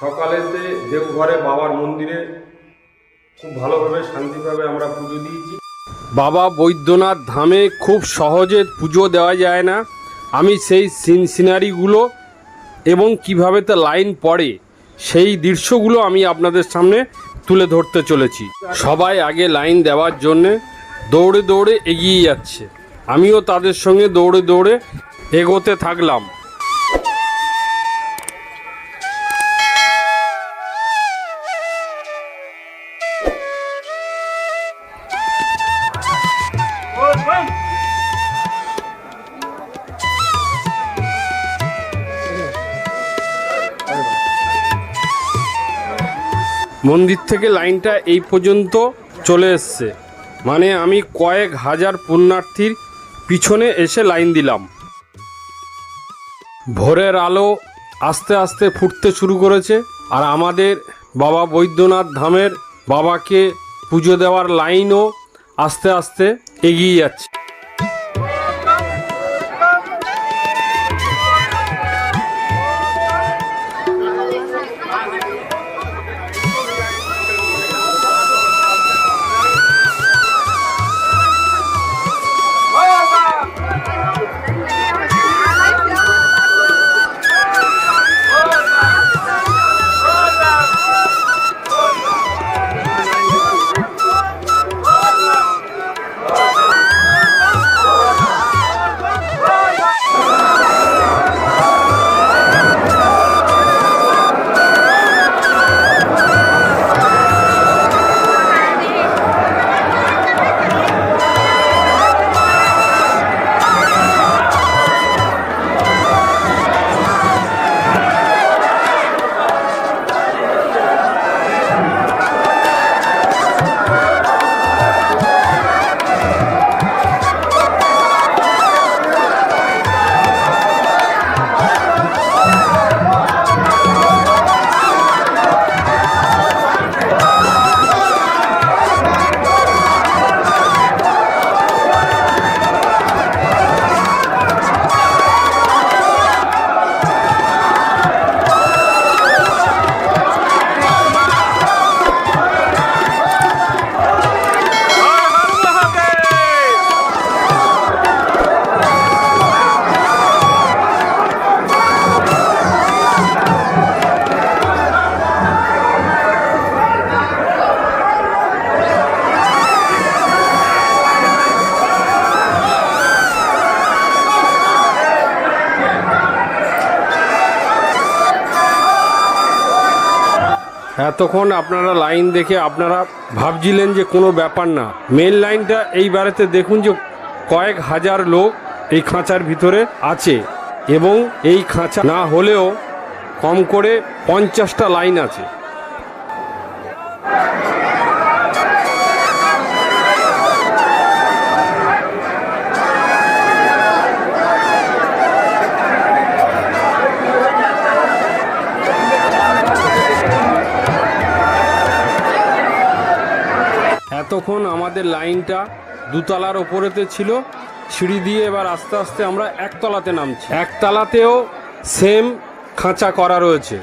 সকালেতে দেওঘরে বাবার মন্দিরে খুব ভালোভাবে শান্তিভাবে আমরা পুজো দিয়েছি। বাবা বৈদ্যনাথ ধামে খুব সহজে পুজো দেওয়া যায় না। আমি সেই সিন সিনারিগুলো এবং কীভাবে তা লাইন পড়ে সেই দৃশ্যগুলো আমি আপনাদের সামনে তুলে ধরতে চলেছি। সবাই আগে লাইন দেওয়ার জন্যে দৌড়ে দৌড়ে এগিয়ে যাচ্ছে। আমিও তাদের সঙ্গে দৌড়ে দৌড়ে এগোতে থাকলাম। মন্দির থেকে লাইনটা এই পর্যন্ত চলে এসছে। মানে আমি কয়েক হাজার পুণ্যার্থীর পিছনে এসে লাইন দিলাম। ভোরের আলো আস্তে আস্তে ফুটতে শুরু করেছে আর আমাদের বাবা বৈদ্যনাথ ধামের বাবাকে পুজো দেওয়ার লাইনও আস্তে আস্তে এগিয়ে যাচ্ছে। এতক্ষণ আপনারা লাইন দেখে আপনারা ভাবছিলেন যে কোনো ব্যাপার না। মেন লাইনটা এইবারেতে দেখুন যে কয়েক হাজার লোক এই খাঁচার ভিতরে আছে এবং এই খাঁচা না হলেও কম করে পঞ্চাশটা লাইন আছে। এতক্ষণ আমাদের লাইনটা দুতলার ওপরেতে ছিল, সিঁড়ি দিয়ে এবার আস্তে আস্তে আমরা একতলাতে নামছি। একতলাতেও সেম খাঁচা করা রয়েছে।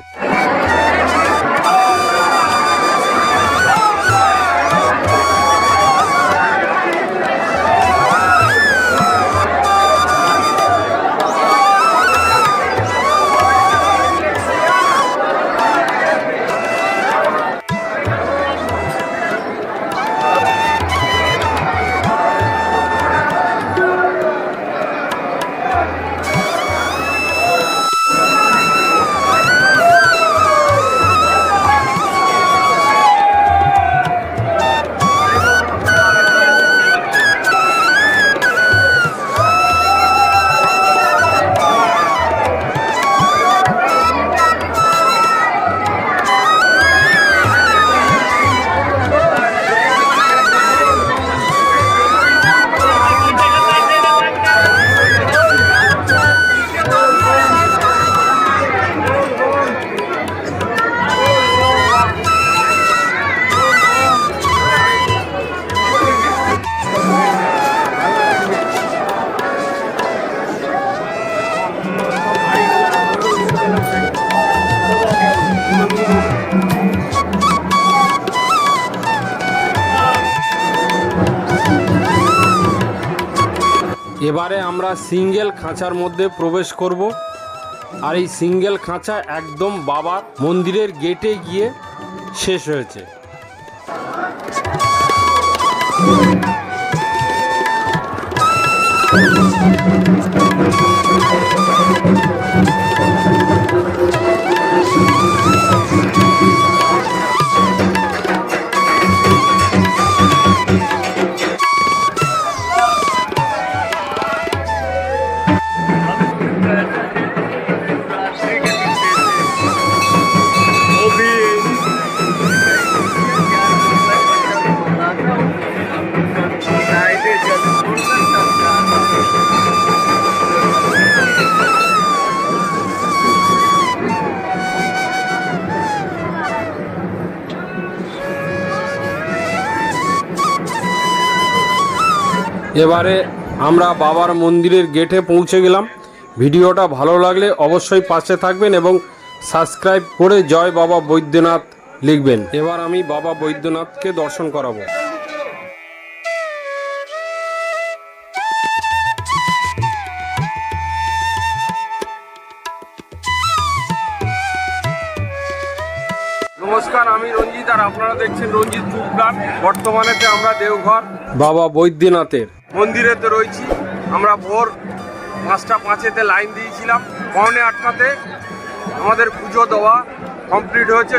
এবারে আমরা সিঙ্গেল খাঁচার মধ্যে প্রবেশ করব। আর এই সিঙ্গেল খাঁচা একদম বাবার মন্দিরের গেটে গিয়ে শেষ হয়েছে। এবারে আমরা বাবার মন্দিরের গেটে পৌঁছে গেলাম। ভিডিওটা ভালো লাগলে অবশ্যই পাশে থাকবেন এবং সাবস্ক্রাইব করে জয় বাবা বৈদ্যনাথ লিখবেন। এবার আমি বাবা বৈদ্যনাথকে দর্শন করাবো। নমস্কার আমি রঞ্জিত আর আপনারা দেখছেন রঞ্জিত বর্তমানে বর্তমানেতে আমরা দেওঘর বাবা বৈদ্যনাথের। মন্দিরে তো রয়েছি। আমরা ভোর পাঁচটা পাঁচেতে লাইন দিয়েছিলাম। পৌনে আটটাতে আমাদের পুজো দেওয়া কমপ্লিট হয়েছে।